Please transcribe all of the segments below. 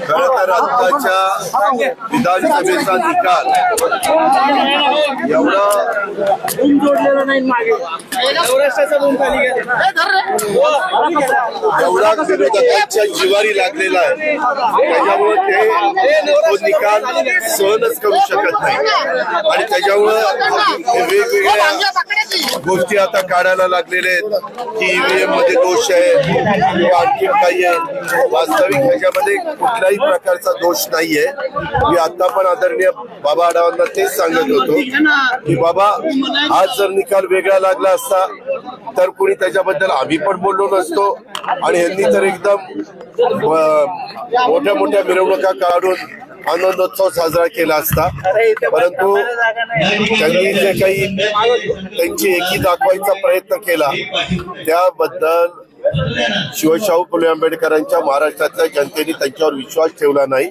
खरं तर आत्ताच्या विधानसभेचा निकाल. एवढा एवढा त्यांच्या जिवारी लागलेला आहे. त्याच्यामुळे ते निकाल सहनच करू शकत नाही. आणि त्याच्यामुळं वेगवेगळ्या गोष्टी आता काढायला लागलेल्या आहेत. की ईव्हीएममध्ये दोष आहे किंवा आणखी काही आहे. वास्तविक ह्याच्यामध्ये कुठल्याही प्रकारचा दोष नाहीये. मी आता पण आदरणीय बाबा आढावांना तेच सांगत होतो की बाबा आज जर निकाल वेगळा लागला असता तर कुणी त्याच्याबद्दल आम्ही पण बोललो नसतो. आणि यांनी तर एकदम मोठ्या मोठ्या मिरवणुका काढून आनंदोत्सव साजरा केला असता. परंतु त्यांनी जे काही त्यांची एकी दाखवायचा प्रयत्न केला त्याबद्दल शिवशाहू फुले आंबेडकरांच्या महाराष्ट्रातल्या जनतेने त्यांच्यावर विश्वास ठेवला नाही.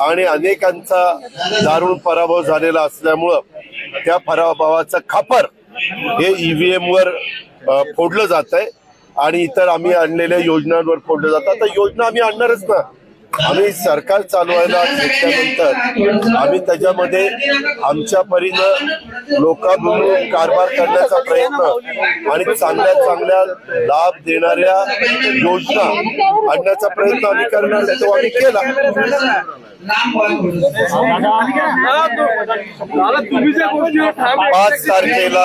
आणि अनेकांचा दारुण पराभव झालेला असल्यामुळं त्या पराभवाचं खापर हे ईव्हीएम वर फोडलं जात आहे आणि इतर आम्ही आणलेल्या योजनांवर फोडलं जातं. आता योजना आम्ही आणणारच ना. आम्ही सरकार चालवायला घेतल्यानंतर आम्ही त्याच्यामध्ये आमच्या परीनं लोकांबरोबर कारभार करण्याचा प्रयत्न आणि चांगल्या चांगल्या लाभ देणाऱ्या योजना आणण्याचा प्रयत्न आम्ही करणार. तो आम्ही केला पाच तारखेला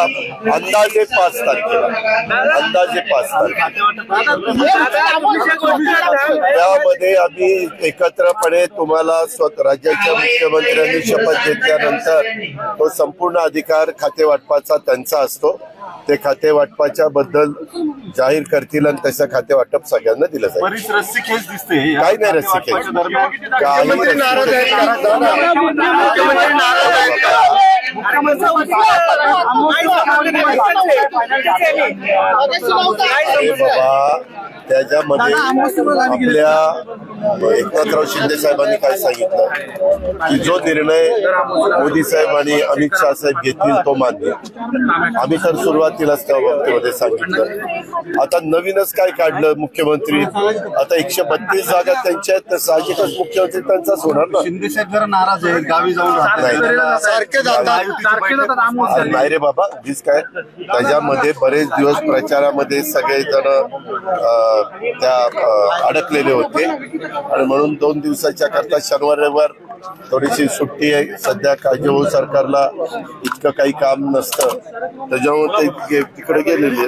अंदाजे पाच तारखेला अंदाजे पाच तारखेला त्यामध्ये आम्ही एकत्रपणे तुम्हाला स्वत राज्याच्या मुख्यमंत्र्यांनी शपथ घेतल्यानंतर तो संपूर्ण अधिकार खाते वाटपाचा त्यांचा असतो. ते खाते वाटपाच्या बद्दल जाहीर करतील आणि तसं खाते वाटप सगळ्यांना दिलं जाईल. बरीच रस्सी खेच दिसते. काही नाही रस्सी खेच. काही बाबा त्याच्यामध्ये आपल्या एकनाथराव शिंदे साहेबांनी काय सांगितलं? की जो निर्णय मोदी साहेब आणि अमित शहा साहेब घेतील तो मान्य. आम्ही तर सुरुवातीलाच त्या बाबतीमध्ये सांगितलं. आता नवीनच काय काढलं मुख्यमंत्री? आता एकशे बत्तीस जागा त्यांच्या आहेत तर साहजिकच मुख्यमंत्री त्यांचाच होणार ना? शिंदे साहेब जरा नाराज आहेत गावी जाऊन नाही. रे बाबा वीज काय? त्याच्यामध्ये बरेच दिवस प्रचारामध्ये सगळे जण त्या अडकलेले होते. आणि म्हणून दोन दिवसाच्या करता शनिवार रविवार थोडीशी सुट्टी आहे. सध्या काळजीभाऊ सरकारला इतकं काही काम नसतं. त्याच्यामुळे ते गे- तिकडे गेलेले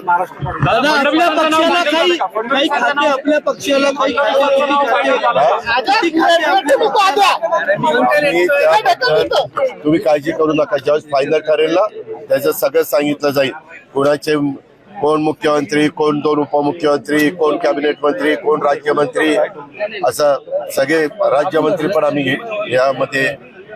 तुम्ही काळजी करू नका. ज्यावेळेस फायनल ठरेल ना त्याचं सगळं सांगितलं जाईल. कोणाचे कोण मुख्यमंत्री कोण दोन उपमुख्यमंत्री कोण कॅबिनेट मंत्री कोण राज्यमंत्री असं सगळे राज्यमंत्री पण आम्ही यामध्ये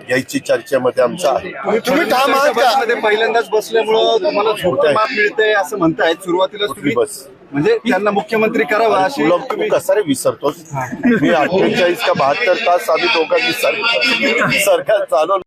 यायची चर्चेमध्ये आमचं आहे. तुम्ही ठाम आहात का मध्ये पहिल्यांदाच बसल्यामुळं तुम्हाला झोपं माफ मिळते असं म्हणतायत. सुरुवातीला तुम्ही बस? म्हणजे त्यांना मुख्यमंत्री करावा अशी तुला तू कसा रे विसरतोस? मी अठ्ठेचाळीस का बहात्तर तास आम्ही दोघांनी सर- सरकार चालवलं.